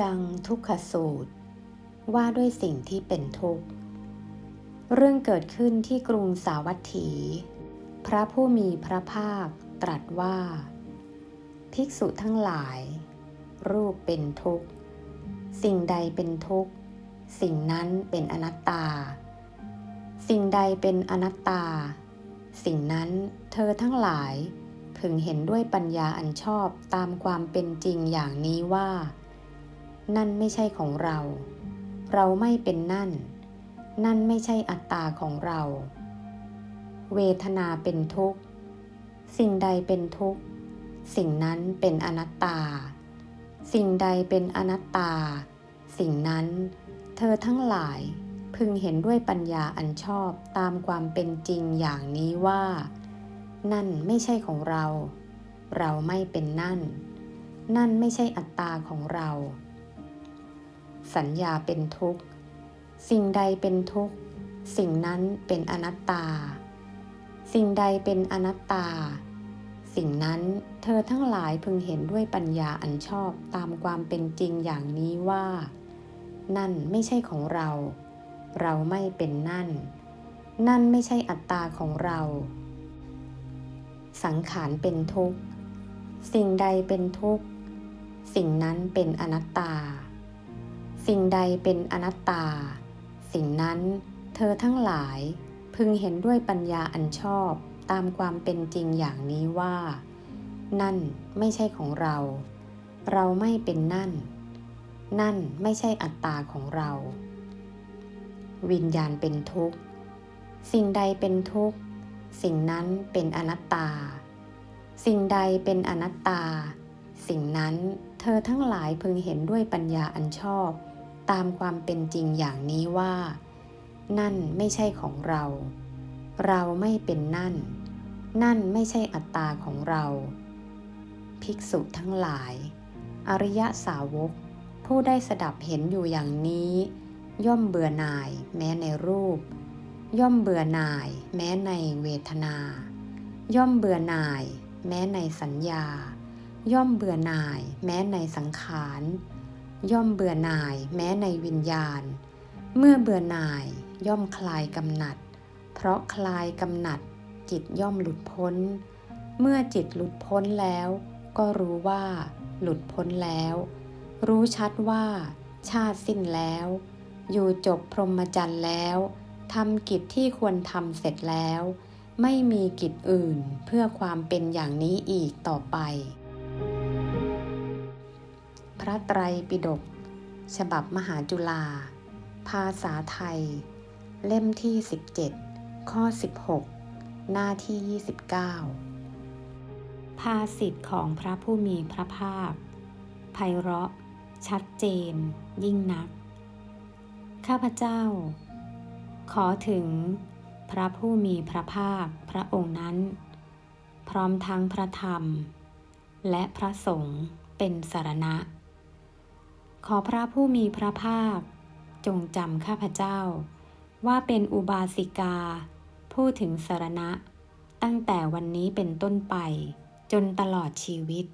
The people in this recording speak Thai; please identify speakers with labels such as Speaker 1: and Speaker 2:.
Speaker 1: ยังทุกขสูตร ว่าด้วยสิ่งที่เป็นทุกข์ เรื่องเกิดขึ้นที่กรุงสาวัตถี พระผู้มีพระภาคตรัสว่า ภิกษุทั้งหลาย รูปเป็นทุกข์ สิ่งใดเป็นทุกข์ สิ่งนั้นเป็นอนัตตา สิ่งใดเป็นอนัตตา สิ่งนั้นเธอทั้งหลาย พึงเห็นด้วยปัญญาอันชอบตามความเป็นจริงอย่างนี้ว่า นั่นไม่ใช่ของเรา เราไม่เป็นนั่น นั่นไม่ใช่อัตตาของเรา เวทนาเป็นทุกข์ สิ่งใดเป็นทุกข์ สิ่งนั้นเป็นอนัตตา สิ่งใดเป็นอนัตตา สิ่งนั้นเธอทั้งหลายพึงเห็นด้วยปัญญาอันชอบตามความเป็นจริงอย่างนี้ว่า นั่นไม่ใช่ของเรา เราไม่เป็นนั่น นั่นไม่ใช่อัตตาของเรา สัญญาเป็นทุกข์ สิ่งใดเป็นทุกข์ สิ่งนั้นเป็นอนัตตา สิ่งใดเป็นอนัตตา สิ่งนั้นเธอทั้งหลายพึงเห็นด้วยปัญญาอันชอบตามความเป็นจริงอย่างนี้ว่า นั่นไม่ใช่ของเรา เราไม่เป็นนั่น นั่นไม่ใช่อัตตาของเรา สังขารเป็นทุกข์ สิ่งใดเป็นทุกข์ สิ่งนั้นเป็นอนัตตา สิ่งใดเป็นอนัตตา สิ่งนั้นเธอทั้งหลายพึงเห็นด้วยปัญญาอันชอบตามความเป็นจริงอย่างนี้ว่า นั่นไม่ใช่ของเรา เราไม่เป็นนั่น นั่นไม่ใช่อัตตาของเรา วิญญาณเป็นทุกข์ สิ่งใดเป็นทุกข์ สิ่งนั้นเป็นอนัตตา สิ่งใดเป็นอนัตตา สิ่งนั้นเธอทั้งหลายพึงเห็นด้วยปัญญาอันชอบ ตามความเป็นจริงอย่างนี้ว่า นั่นไม่ใช่ของเรา เราไม่เป็นนั่น นั่นไม่ใช่อัตตาของเรา ภิกษุทั้งหลาย อริยสาวก ผู้ได้สดับเห็นอยู่อย่างนี้ ย่อมเบื่อหน่ายแม้ในรูป ย่อมเบื่อหน่ายแม้ในเวทนา ย่อมเบื่อหน่ายแม้ในสัญญา ย่อมเบื่อหน่ายแม้ในสังขาร ย่อมเบื่อหน่ายแม้ในวิญญาณ เมื่อเบื่อหน่ายย่อมคลายกำหนัด เพราะคลายกำหนัด จิตย่อมหลุดพ้น เมื่อจิตหลุดพ้นแล้ว ก็รู้ว่า หลุดพ้นแล้ว รู้ชัดว่า ชาติสิ้นแล้ว อยู่จบพรหมจรรย์แล้วทำกิจที่ควรทำเสร็จแล้ว ไม่มีกิจอื่นเพื่อความเป็นอย่างนี้อีกต่อไป ระไตรปิฎกฉบับมหาจุฬาภาษาไทย เล่มที่ 17 ข้อ 16 หน้าที่ 29 ภาสิทธิของพระผู้มีพระภาคไพเราะ ชัดเจน ยิ่งนัก ข้าพเจ้า ขอถึงพระผู้มีพระภาคพระองค์นั้น พร้อมทั้งพระธรรม และพระสงฆ์เป็นสารณะ ขอพระผู้มีพระภาค จงจำข้าพเจ้า ว่าเป็นอุบาสิกา ผู้ถึงสารณะ ตั้งแต่วันนี้เป็นต้นไป จนตลอดชีวิต